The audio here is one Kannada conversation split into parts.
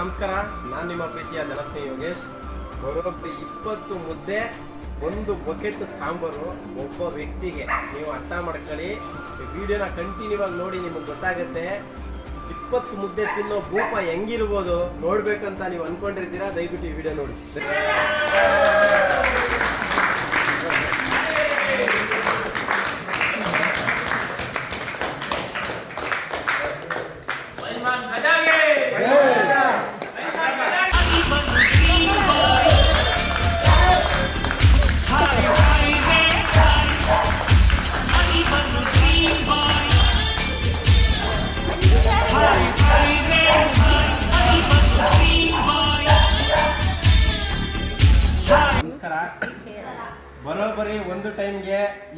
ನಮಸ್ಕಾರ. ನಾನು ನಿಮ್ಮ ಪ್ರೀತಿಯ ಜನಸ್ನೇಹಿ ಯೋಗೇಶ್. ಬರೋಬ್ಬರಿ ಇಪ್ಪತ್ತು ಮುದ್ದೆ, ಒಂದು ಬಕೆಟ್ ಸಾಂಬಾರು ಒಬ್ಬ ವ್ಯಕ್ತಿಗೆ. ನೀವು ಅರ್ಥ ಮಾಡ್ಕೊಳ್ಳಿ. ವಿಡಿಯೋನ ಕಂಟಿನ್ಯೂ ಆಗಿ ನೋಡಿ, ನಿಮಗೆ ಗೊತ್ತಾಗುತ್ತೆ. ಇಪ್ಪತ್ತು ಮುದ್ದೆ ತಿನ್ನೋ ಭೂಪ ಹೆಂಗಿರ್ಬೋದು ನೋಡ್ಬೇಕಂತ ನೀವು ಅನ್ಕೊಂಡಿರ್ತೀರಾ? ದಯವಿಟ್ಟು ಈ ವಿಡಿಯೋ ನೋಡಿ.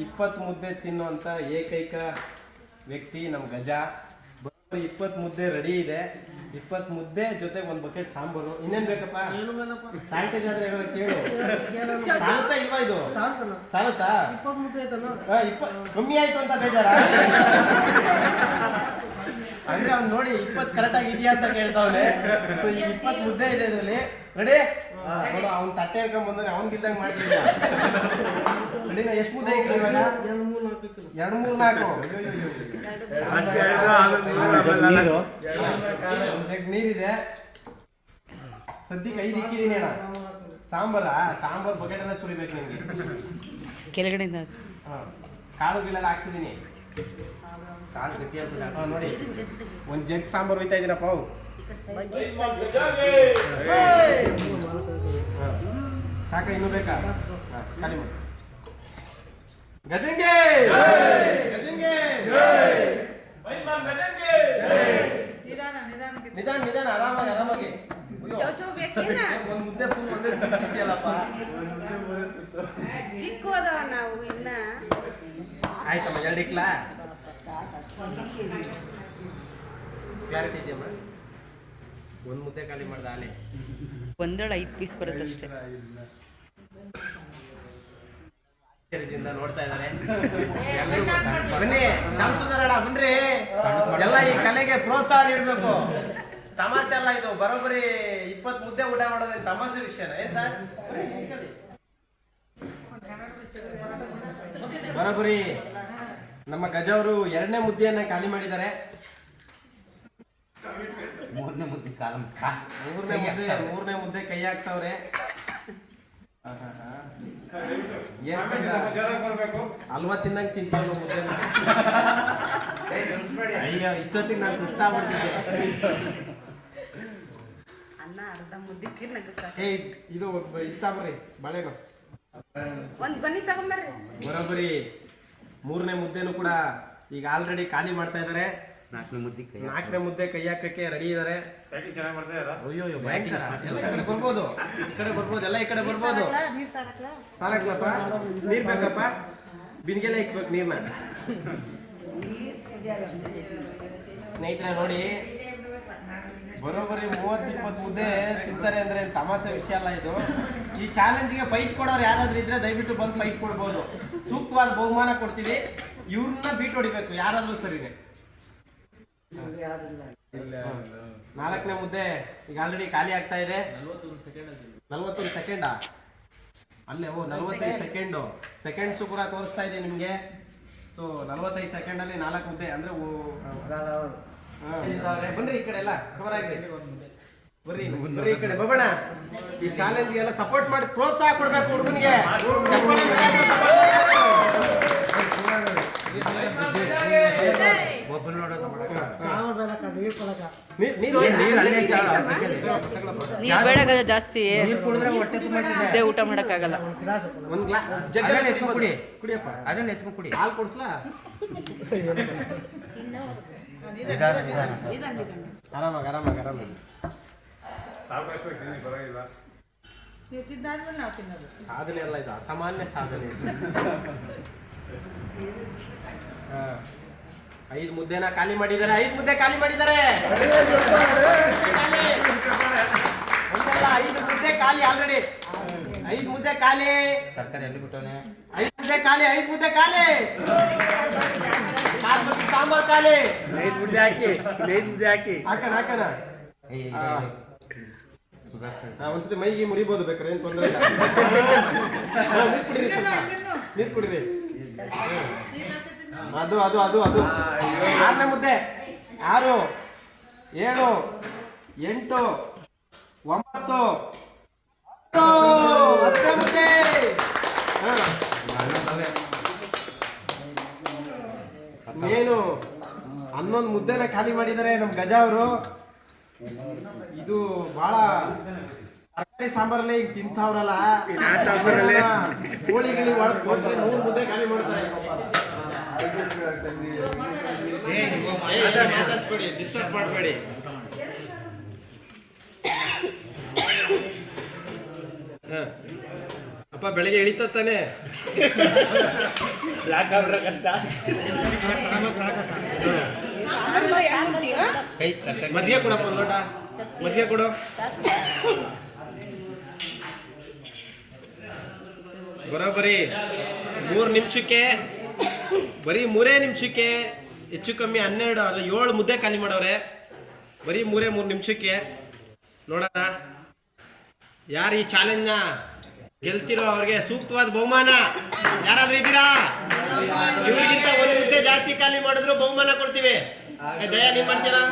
ಇಪ್ಪತ್ತು ಮುದ್ದೆ ತಿನ್ನುವಂಥ ಏಕೈಕ ವ್ಯಕ್ತಿ ನಮ್ಮ ಗಜ. ಬರೋ ಇಪ್ಪತ್ತು ಮುದ್ದೆ ರೆಡಿ ಇದೆ. ಇಪ್ಪತ್ತು ಮುದ್ದೆ ಜೊತೆ ಒಂದು ಬಕೆಟ್ ಸಾಂಬಾರು. ಇನ್ನೇನ್ ಬೇಕಪ್ಪ? ಸಾಲ್ಟೇಜ್ ಆದ್ರೆ ಏನಾರ ಕೇಳು? ಸಾಲುತ್ತಾ ಇಲ್ವಾ ಇದು? ಸಾಲುತ್ತಾ? ಇಪ್ಪತ್ತು ಮುದ್ದೆ ಆಯ್ತಲ್ಲ ಕಮ್ಮಿ ಆಯ್ತು ಅಂತ ಬೇಜಾರ? ಅಂದ್ರೆ ಅವ್ನು ನೋಡಿ ಇಪ್ಪತ್ತು ಕರೆಕ್ಟ್ ಆಗಿ ಇದೆಯಾ ಅಂತ ಕೇಳ್ತಾವನೆ. ಸೊ ಈ ಇಪ್ಪತ್ತು ಮುದ್ದೆ ಇದೆ ಇದರಲ್ಲಿ. ರೆಡಿ ನೋಡು ಅವ್ನು ತಟ್ಟೆ ಹೇಳ್ಕೊಂಡ್ ಬಂದ್ರೆ ಅವ್ನ್ ಗಿಲ್ದಂಗ್ ಮಾಡ್ತಿದ್ದ ಎಷ್ಟು ಮುದ್ದೆ ಇಕ್ಕಿಲ್ಲ ಇವಾಗ? ಎರಡು ಮೂರು ನಾಲ್ಕು ಒಂದ್ ಜಗ್ ನೀರಿದೆ ಸದ್ಯಕ್ಕೆ ಐದು ಇಕ್ಕಿದೀನಿ ಅಣ್ಣ ಸಾಂಬಾರ ಸಾಂಬಾರ್ ಬಕೆಟ್ ಎಲ್ಲ ಸುರಿಬೇಕು ನಿಮ್ಗೆ ಕೆಳಗಡೆಯಿಂದ ಕಾಳು ಗೀಳೆಲ್ಲ ಹಾಕ್ಸಿದೀನಿ ಕಾಳು ಗಟ್ಟಿ ನೋಡಿ ಒಂದ್ ಜಗ್ ಸಾಂಬಾರು ಹೋಯ್ತಾ ಇದೀನಪ್ಪ ಅವು. ಸಾಕ ಇನ್ನು ಬೇಕಾ? ಖಾಲಿ ಮಾಡಿ. ಗಜಂಗೆ! ಗಜಂಗೆ! ನಿಧಾನ ನಿಧಾನ, ಆರಾಮಾಗಿ ಆರಾಮಾಗಿ? ಒಂದ್ ಮುದ್ದೆ ಫುಲ್ ನಾವು ಇನ್ನ ಆಯ್ತಮ್ಮ ಎರಡಿಕ್ಲಾ ಕ್ಲಾರಿಟಿ ಇದೆಯಮ್ಮ? ಒಂದು ಮುದ್ದೆ ಖಾಲಿ ಮಾಡ್ದ ಆಲೆ ಒಂದೊಳ ಐದು ಪೀಸ್ ಬರುತ್ತಷ್ಟೇ ಇದರಿಂದ ನೋಡ್ತಾ ಇದ್ದಾರೆ ಬನ್ನಿ ಶಾಂಸುಂದರಣ್ಣ ಬನ್ರಿ. ಎಲ್ಲ ಈ ಕಲೆಗೆ ಪ್ರೋತ್ಸಾಹ ನೀಡಬೇಕು. ತಮಾಷೆ ಅಲ್ಲ ಇದು ಬರೋಬ್ಬರಿ ಇಪ್ಪತ್ತು ಮುದ್ದೆ ಊಟ ಮಾಡೋದ್ರೆ ತಮಾಷೆ ವಿಷಯನ ಏನ್ ಸರ್? ಬರೋಬ್ಬರಿ ನಮ್ಮ ಗಜ ಅವರು ಎರಡನೇ ಮುದ್ದೆಯನ್ನ ಖಾಲಿ ಮಾಡಿದ್ದಾರೆ. ಮೂರನೇ ಮುದ್ದೆ ಕಾಲ ಮೂರನೇ ಮುದ್ದೆ ಮೂರನೇ ಮುದ್ದೆ ಕೈ ಹಾಕ್ತಾವ್ರೆ? ಹಲ್ವಾ ತಿನ್ನಂಗ್ ತಿಂತೀವಲ್ಲ ಮುದ್ದೆ? ಅಯ್ಯೋ ಇಷ್ಟೊತ್ತಿಗೆ ನಾನು ಸುಸ್ತಾಗ್ಬಿಡ್ತಿದ್ದೆ. ಅನ್ನ ಅರ್ಧ ಮುದ್ದೆ ತಿನ್ನಕ್ಕೆ ಏ ಇದು ಇತ್ತ ಬರ್ರಿ ಬಾಳೆನು. ಒಂದ್ ಬನ್ನಿ ತಗೊಂಬರ್ರಿ ಬರೋಬ್ಬರಿ ಮೂರನೇ ಮುದ್ದೆನೂ ಕೂಡ ಈಗ ಆಲ್ರೆಡಿ ಖಾಲಿ ಮಾಡ್ತಾ ಇದ್ದಾರೆ ನಾಲ್ಕನೇ ಮುದ್ದೆ ಕೈ ನಾಲ್ಕನೇ ಮುದ್ದೆ ಕೈ ಹಾಕಕ್ಕೆ ರೆಡಿ ಇದಾರೆ. ಅಯ್ಯೋ ಅಯ್ಯೋ ಭಯಂಕರ. ಎಲ್ಲ ಈ ಕಡೆ ಬರ್ಬೋದು. ಈ ಕಡೆ ಬರ್ಬೋದು. ಎಲ್ಲ ಈ ಕಡೆ ಬರ್ಬೋದು. ಸಾರಕ್ಲಪ್ಪ? ನೀರ್ ಬೇಕಪ್ಪ? ಬಿನ್ಗೆಲ್ಲ ಇಕ್ಬೇಕು ನೀರ್ನ. ಸ್ನೇಹಿತರೆ ನೋಡಿ. ಬರೋಬ್ಬರಿ ಮೂವತ್ತು ಇಪ್ಪತ್ತು ಮುದ್ದೆ ತಿಂತಾರೆ ಅಂದ್ರೆ ತಮಾಸೆ ತಮಾಷೆ ವಿಷಯ ಅಲ್ಲ ಇದು. ಈ ಚಾಲೆಂಜ್ಗೆ ಫೈಟ್ ಕೊಡೋರು ಯಾರಾದ್ರೂ ಇದ್ರೆ ದಯವಿಟ್ಟು ಬಂದು ಫೈಟ್ ಕೊಡ್ಬೋದು. ಸೂಕ್ತವಾದ ಬಹುಮಾನ ಕೊಡ್ತೀವಿ. ಇವ್ರನ್ನ ಬೀಟ್ ಹೊಡಿಬೇಕು ಯಾರಾದ್ರೂ ಸರಿನೇ. ನಾಲ್ಕನೇ ಮುದ್ದೆ ಈಗ ಆಲ್ರೆಡಿ ಖಾಲಿ ಆಗ್ತಾ ಇದೆ. ನಲ್ವತ್ತೊಂದು ಸೆಕೆಂಡಾ ಅಲ್ಲೇ. ಓ ನಲ್ವತ್ತೈದು ಸೆಕೆಂಡು ಸೆಕೆಂಡ್ಸು ಕೂಡ ತೋರಿಸ್ತಾ ಇದೆ ನಿಮಗೆ. ಸೊ ನಲ್ವತ್ತೈದು ಸೆಕೆಂಡಲ್ಲಿ ನಾಲ್ಕು ಮುದ್ದೆ ಅಂದರೆ ಬನ್ರಿ ಈ ಕಡೆ ಎಲ್ಲ ಕವರ್ ಆಗಿದೆ ಬರ್ರಿ ಬರ್ರಿ ಈ ಕಡೆ ಬಬಣ ಈ ಚಾಲೆಂಜ್ ಎಲ್ಲ ಸಪೋರ್ಟ್ ಮಾಡಿ ಪ್ರೋತ್ಸಾಹ ಕೊಡ್ಬೇಕು ಹುಡುಗನಿಗೆ. ಒಬ್ಬನ ನೋಡೋದು ಸಾಂಬಾರ್ ಬೇಡಕ್ಕ ನೀರು ಬೇಡಗದ ಜಾಸ್ತಿ ಊಟ ಮಾಡಕ್ಕಾಗಲ್ಲ. ಕುಡಿ. ಕುಡಿಯಪ್ಪ. ಅದನ್ನ ಎತ್ಕೊಂಡು ಕುಡಿ. ಹಾಲು ಕೊಡ್ಸ್ಲಾ? ನಿಧಾನ ನಿಧಾನ ಆರಾಮಾಗಿ. ಆರಾಮಾಗಿ ಸಾಧನೆ ಅಲ್ಲ ಇದು ಅಸಾಮಾನ್ಯ ಸಾಧನೆ. ಹಾ. ಐದು ಮುದ್ದೆನ ಖಾಲಿ ಮಾಡಿದ್ದಾರೆ ಐದು ಮುದ್ದೆ ಖಾಲಿ ಮಾಡಿದ್ದಾರೆ. ಒಂದಲ್ಲ ಐದು ಮುದ್ದೆ ಖಾಲಿ ಆಲ್ರೆಡಿ ಐದು ಮುದ್ದೆ ಖಾಲಿ. ತರಕಾರಿ ಎಲ್ಲಿ ಬಿಟ್ಟವನೆ? ಐದು ಮುದ್ದೆ ಖಾಲಿ ಐದು ಮುದ್ದೆ ಖಾಲಿ. ಸಾಂಬಾರ್ ಖಾಲಿ. ಐದು ಮುದ್ದೆ ಹಾಕಿ ಐದು ಮುದ್ದೆ ಹಾಕಿ. ಹಾಕಣ ಹಾಕಣ. ಒಂದ್ಸತಿ ಮೈಗೆ ಮುರಿಬೋದು ಬೇಕಾದ್ರೆ ಏನ್ ತೊಂದ್ರೆ ಇಲ್ಲ. ನೀರ್ ಕುಡಿರಿ ಸ್ವಲ್ಪ. ನೀರ್ ಕುಡೀರಿ. ಅದು ಅದು ಅದು ಅದು. ಆರನೇ ಮುದ್ದೆ? ಆರು ಏಳು ಎಂಟು ಒಂಬತ್ತು. ಹತ್ತು ಹತ್ತನೇ ಮುದ್ದೆ. ಏನು? ಹನ್ನೊಂದು ಮುದ್ದೆನ ಖಾಲಿ ಮಾಡಿದ್ದಾರೆ ನಮ್ಮ ಗಜ ಅವರು. ಇದು ಬಹಳ ತರಕಾರಿ ಸಾಂಬಾರಲ್ಲೇ ಈಗ ತಿಂತಾವ್ರಲ್ಲ. ಕೋಳಿ ಗಿಳಿ ಹೊಡೆದ್ ಕೊಟ್ರೆ ನೂರು ಮುದ್ದೆ ಖಾಲಿ ಮಾಡ್ತಾರೆ ಡಿಸ್ಟರ್ಬ್ ಮಾಡಬೇಡಿ. ಅಪ್ಪ ಬೆಳಗ್ಗೆ ಇಳಿತ ತಾನೆ? ಕೈ ತಟ್ಟೆ. ಮಜ್ಜಿಗೆ ಕೊಡಪ್ಪ ಲೋಟ ಮಜ್ಜಿಗೆ ಕೊಡು. ಬರೋಬ್ಬರಿ ಮೂರು ನಿಮಿಷಕ್ಕೆ, ಬರೀ ಮೂರೇ ನಿಮಿಷಕ್ಕೆ, ಹೆಚ್ಚು ಕಮ್ಮಿ ಹನ್ನೆರಡು ಅಲ್ಲ ಏಳು ಮುದ್ದೆ ಖಾಲಿ ಮಾಡವ್ರೆ ಬರೀ ಮೂರೇ ಮೂರು ನಿಮಿಷಕ್ಕೆ. ನೋಡೋಣ. ಯಾರು ಈ ಚಾಲೆಂಜ್ನ ಗೆಲ್ತಿರೋ ಅವ್ರಿಗೆ ಸೂಕ್ತವಾದ ಬಹುಮಾನ? ಯಾರಾದ್ರೂ ಇದ್ದೀರಾ? ಇವ್ರಿಗಿಂತ ಒಂದು ಮುದ್ದೆ ಜಾಸ್ತಿ ಖಾಲಿ ಮಾಡಿದ್ರು ಬಹುಮಾನ ಕೊಡ್ತೀವಿ. ದಯಾ, ನೀವು ಮಾಡ್ತೀರಾ?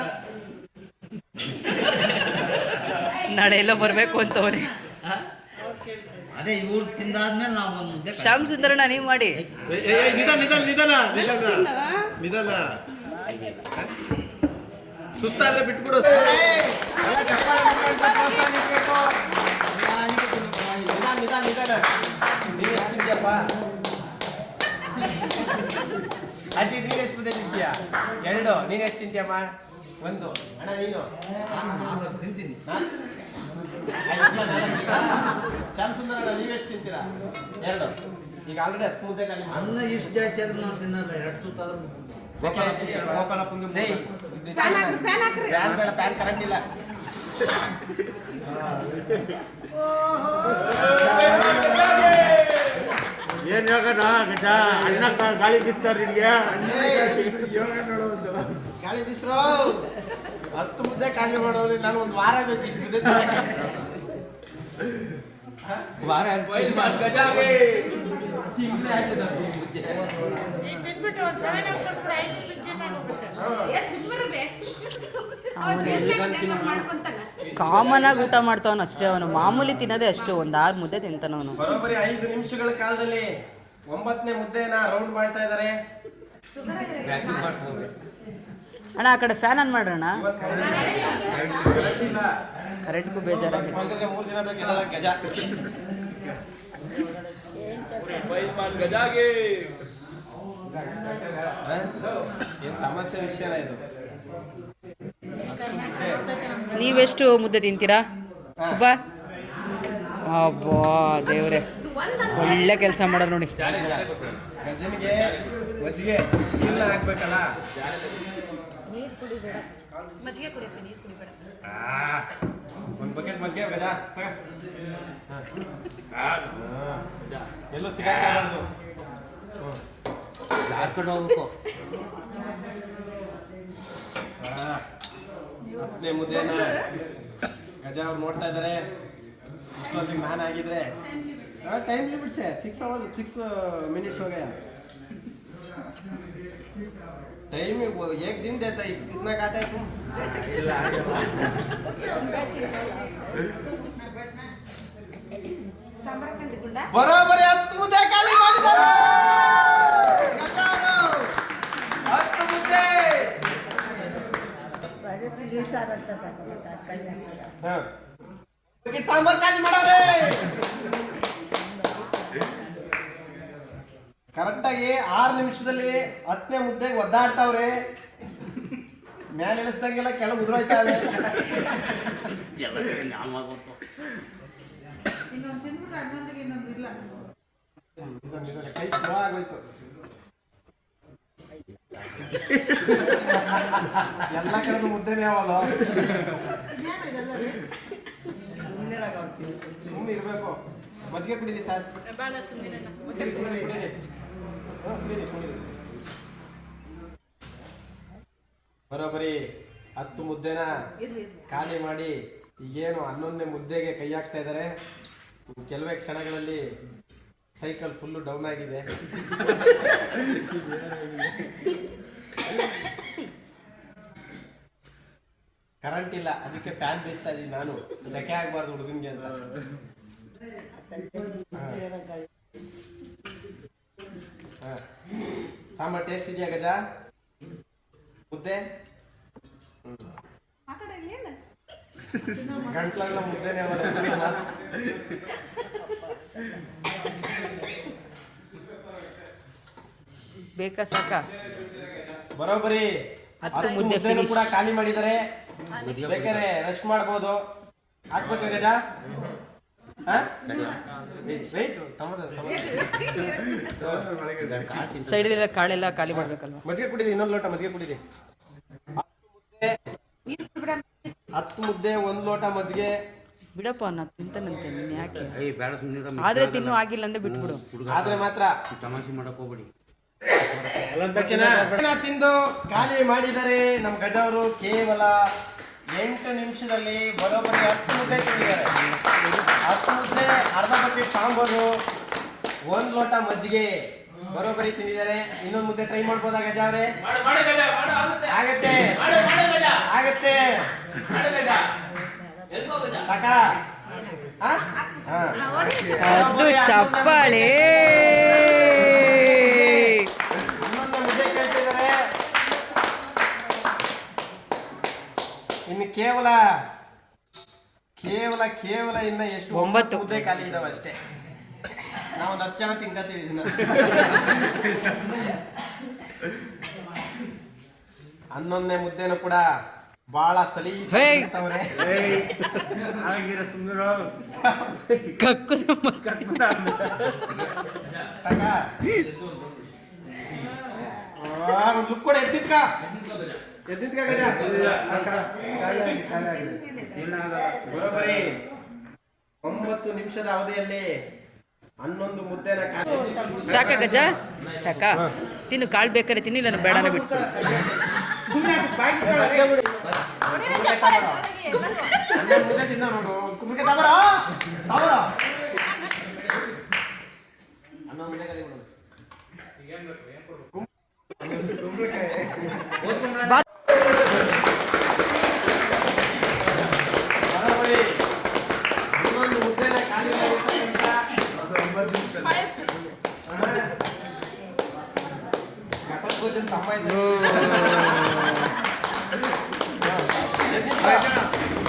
ನಾಳೆ ಎಲ್ಲ ಬರಬೇಕು ಅಂತವನೇ ಅದೇ ಇವ್ರು ತಿಂದಾದ್ಮೇಲೆ ನಾವು ಒಂದು ಮುದ್ದೆ ಶ್ಯಾಮ್ ಸುಂದರಣ್ಣ ನೀವು ಮಾಡಿ ಏ, ನಿಧಾನ ನಿಧಾನ ನಿಧಾನ ನಿಧಾನ ನಿಧಾನ ಸುಸ್ತಾದ್ರೆ ಬಿಟ್ಬಿಡು ನಿಧಾನ ನಿಧಾನ ನಿಧಾನ ನೀನ್ ಎಷ್ಟು ತಿಂದ್ಯಪ್ಪ ಅಜ್ಜಿ ನೀನ್ ಎಷ್ಟು ಮುದ್ದೆ ತಿಂತೀಯ ಎರಡು ನೀನ್ ಎಷ್ಟು ತಿಂತೀಯಮ್ಮ ಒಂದು. ಅಣ್ಣ ನೀನು? ನಾಲ್ಕು ತಿಂತೀನಿ. ಶ್ಯಾಮ್ ಸುಂದರ ಅಣ್ಣ ನೀವೆಷ್ಟು ತಿಂತೀರಾ? ಎರಡು. ಈಗ ಆಲ್ರೆಡಿ ಹತ್ತು ಮುದ್ದೆ. ಅನ್ನ ಇಷ್ಟು ಜಾಸ್ತಿ ಆದ್ರೆ ನಾವು ತಿನ್ನಲ್ಲ ಎರಡು ತುತ್ತಾದ್ರೂ ಪ್ಯಾನ್ ಕರೆಂಟ್ ಇಲ್ಲ. ಏನ್ ಹೇಳ ಅಣ್ಣ ಗಾಳಿ ಬೀಸ್ತಾರ ನಿನ್ಗೆ? ಗಾಳಿ ಬಿಸ್ರು. ಹತ್ತು ಮುದ್ದೆ ಕಾಳಿ ಮಾಡೋರು ನಾನು ಒಂದು ವಾರ ಬೇಕು ಇಷ್ಟು ಮುದ್ದೆ. ವಾರ ಕಾಮನ್ ಆಗಿ ಊಟ ಮಾಡ್ತಾವನು ಅಷ್ಟೇ ಅವನು. ಮಾಮೂಲಿ ತಿನ್ನೋದೇ ಅಷ್ಟು ಒಂದು ಆರು ಮುದ್ದೆ ತಿಂತಾನವನು ಬರೋಬ್ಬರಿ ಐದು ನಿಮಿಷಗಳ ಕಾಲದಲ್ಲಿ ಒಂಬತ್ತನೇ ಮುದ್ದೆನ ರೌಂಡ್ ಮಾಡ್ತಾ ಇದ್ದಾರೆ. ಅಣ್ಣ, ಆ ಕಡೆ ಫ್ಯಾನ್ ಆನ್ ಮಾಡ್ರಣ್ಣ ಕರೆಂಟ್ಗೂ ಬೇಜಾರಾಗಿದೆ. ಸಮಸ್ಯೆ ವಿಷಯನ ಇದು ನೀವೆಷ್ಟು ಮುದ್ದೆ ತಿಂತೀರಾ? ಶುಭ? ಅಬ್ಬಾ, ದೇವ್ರೆ. ಒಳ್ಳೆ ಕೆಲಸ ಮಾಡೋರು ನೋಡಿ. ಗಜನಿಗೆ ಮಜ್ಜಿಗೆ ಆಗ್ಬೇಕಲ್ಲ ಆ, ಒಂದು ಬಕೆಟ್ ಮಜ್ಜಿಗೆ ಗಜ. ಎಲ್ಲೂ ಹಾಕೊಂಡು ಹೋಗ್ಬೇಕು? ಹತ್ತನೇ ಮುದ್ದೆನ. ಗಜ ಅವ್ರು ನೋಡ್ತಾ ಇದ್ದಾರೆ ಇಷ್ಟೊತ್ತಿಗೆ ನಾನು ಆಗಿದ್ರೆ time ಲಿಮಿಟ್ಸೆ six hour six minutes ಹೋಗ್ಯ time ಏಕ್ ದಿನ ದೇತಾ ಇಷ್ಟು कितना खाता है तुम ಸಂಬರ ಕಂದಿಕೊಂಡ ಬರೋಬ್ಬರಿ ಹತ್ತು ಮುದ್ದೆ ಖಾಲಿ ಮಾಡಿದ್ದಾರೆ ಗಜಾನು. ಹತ್ತು ಮುದ್ದೆ ಹಾ. ಪ್ಯಾಕೆಟ್ ಸಾಂಬಾರ್ ಖಾಲಿ ಮಾಡವ್ರೆ ಕರೆಕ್ಟಾಗಿ ಆರು ನಿಮಿಷದಲ್ಲಿ ಹತ್ತನೇ ಮುದ್ದೆಗೆ ಒದ್ದಾಡ್ತಾವ್ರೆ. ಮ್ಯಾಲೆ ಇಳಿಸ್ದಂಗೆಲ್ಲ ಕೆಳಗೆ ಉದುರೋಯ್ತಾವೆ ಕೈ ಸ್ಲೋ ಆಗೋಯ್ತು. ಎಲ್ಲ ಕಡೆಗೂ ಮುದ್ದೆನೇ ಯಾವಾಗ. ಸುಮ್ಮನೆ ಇರಬೇಕು ಮಜ್ಜಿಗೆ ಕುಡೀರಿ ಸರ್. ಬರೋಬ್ಬರಿ ಹತ್ತು ಮುದ್ದೆನ ಖಾಲಿ ಮಾಡಿ ಈಗೇನು ಹನ್ನೊಂದನೇ ಮುದ್ದೆಗೆ ಕೈ ಹಾಕ್ತಾ ಇದ್ದಾರೆ. ಕೆಲವೇ ಕ್ಷಣಗಳಲ್ಲಿ ಸೈಕಲ್ ಫುಲ್ಲು ಡೌನ್ ಆಗಿದೆ. ಕರೆಂಟ್ ಇಲ್ಲ ಅದಕ್ಕೆ ಫ್ಯಾನ್ ಬೀಸ್ತಾ ಇದೀನಿ ನಾನು. ಸೆಕೆ ಆಗ್ಬಾರ್ದು ಹುಡುಗನ್ಗೆ ಅಂತ. ಸಾಂಬಾರ್ ಟೇಸ್ಟ್ ಇದೆಯಾ ಗಜ? ಮುದ್ದೆ? ಗಂಟ್ಲೆಲ್ಲ ಮುದ್ದೆನೆ. ಬೇಕಾ ಸಾಕ? ಬರೋಬರಿ ಹತ್ತು ಮುದ್ದೆನೂ ಕೂಡ ಖಾಲಿ ಮಾಡಿದರೆ. ಬೇಕಾರೆ ರಶ್ ಮಾಡ್ಬೋದು. ಹಾಕ್ಬೇಕಾ ಗಜ? ಸೈಡಲ್ಲೆಲ್ಲ ಕಾಳೆಲ್ಲ ಖಾಲಿ ಮಾಡ್ಬೇಕಲ್ವಾ? ಮಜ್ಜಿಗೆ ಕುಡೀರಿ ಇನ್ನೊಂದು ಲೋಟ ಮಜ್ಜಿಗೆ ಕುಡೀರಿ. ಹತ್ತು ಮುದ್ದೆ ಒಂದು ಲೋಟ ಮಜ್ಜಿಗೆ. ಬಿಡಪ್ಪ ನಾ ತಿಂತಾನಂತೆ ನೀನು ಯಾಕೆ? ಏಯ್ ಬೇಡ ಸುಮ್ಮನೆ ಆದ್ರೆ ತಿನ್ನು ಆಗಿಲ್ಲ ಅಂದ್ರೆ ಬಿಟ್ಬಿಡು. ಆದ್ರೆ ಮಾತ್ರ ತಮಾಷೆ ಮಾಡಕ್ ಹೋಗ್ಬಿಡಿ? ತಿಂದು ಖಾಲಿ ಮಾಡಿದರೆ ನಮ್ಮ ಗಜವರು ಕೇವಲ ಎಂಟು ನಿಮಿಷದಲ್ಲಿ ಬರೋಬ್ಬರಿ ಹತ್ತು ಮುದ್ದೆ ತಿಂದಿದ್ದಾರೆ ಹತ್ತು ಮುದ್ದೆ ಅರ್ಧ ಬಕೆಟ್ ಸಾಂಬಾರು ಒಂದು ಲೋಟ ಮಜ್ಜಿಗೆ ಬರೋಬ್ಬರಿ ತಿಂದಿದ್ದಾರೆ. ಇನ್ನೊಂದು ಮುದ್ದೆ ಟ್ರೈ ಮಾಡ್ಬೋದಾ ಗಜ ಅವರೇ? ಆಗತ್ತೆ. ಆಗತ್ತೆ. ಸಾಕಾ. ಹಾ? ಹಾ. ಅದು ಚಪ್ಪಾಳೆ ಇನ್ನೊಂದು ಮುದ್ದೆ ಕೇಳ್ತಿದ್ದಾರೆ ಇನ್ನು ಕೇವಲ ಕೇವಲ ಕೇವಲ ಇನ್ನ ಎಷ್ಟು ಒಂಬತ್ತು. ಮುದ್ದೆ ಖಾಲಿ ಇದಾವೆ ಅಷ್ಟೇ. ನಾವು ಒಂದು ಹತ್ತು ಜನ ತಿನ್ಕತ್ತೀವಿ ಇದನ್ನ. ಹನ್ನೊಂದನೇ ಮುದ್ದೆನೂ ಕೂಡ ಬಹಳ ಸಲೀಸವ್ರೆ ಹೇ. ಆಗಿರ ಸುಮ್ಮನೆ ಕಕ್ಕು ಸಾಕಾ ಆ, ಒಂದ್ ಲುಕ್ ಕೂಡ ಒಂಬತ್ತು ನಿಮಿಷದ ಅವಧಿಯಲ್ಲಿ ಹನ್ನೊಂದು ಮುದ್ದೆ ಸಾಕ ಗಜ? ಸಾಕ? ತಿನ್ನು ಕಾಳು ಬೇಕಾದ್ರೆ ತಿನ್ನಿಲ್ಲ ನಾನು ಬೇಡನ ಬಿಟ್ಟು ಮುದ್ದೆ ತಿನ್ನೋ ನೋಡು. ಹನ್ನೊಂದು ಮುದ್ದೆ ಖಾಲಿ ಮಾಡು. ಬರೋಬ್ಬರಿ ಹನ್ನೊಂದು ಮುದ್ದೆನ ಖಾಲಿ ಮಾಡಿರ್ತಕ್ಕಂಥ ಘಟೋತ್ಕಚನ್ ತಮ್ಮ ಇದ್ದಾರೆ.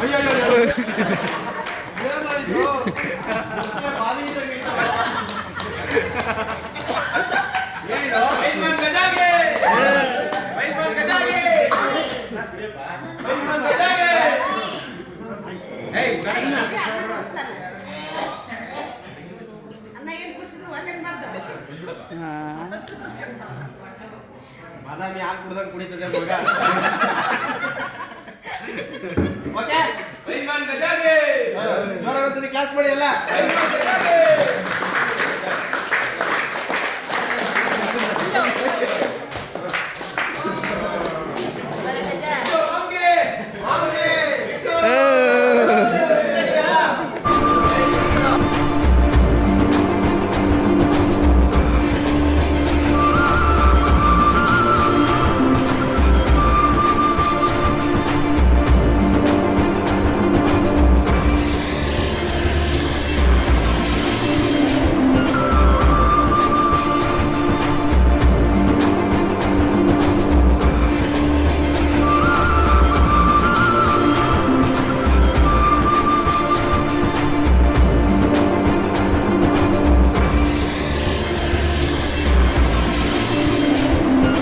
ಅಯ್ಯೋ, ಅಯ್ಯೋ, ಅಯ್ಯೋ. ಏನ್ ಮಾಡಿದ್ದು? ಮುದ್ದೆ ಬಾವಿ ಇದ್ದಂಗೆ ಐತಲ್ಲ. ಏನು? ಅನ್ನ ಏನ್ ಕುಡ್ಸಿದ್ರು ಒಂದೇನ್ ಮಾಡ್ದ ಬಾದಾಮಿ ಕುಡ್ದಂಗೆ ಕುಡಿತದೆ ಮಗ. ಒಂದ್ಸತಿ ಕ್ಲಾಸ್ ಮಾಡಿ ಎಲ್ಲ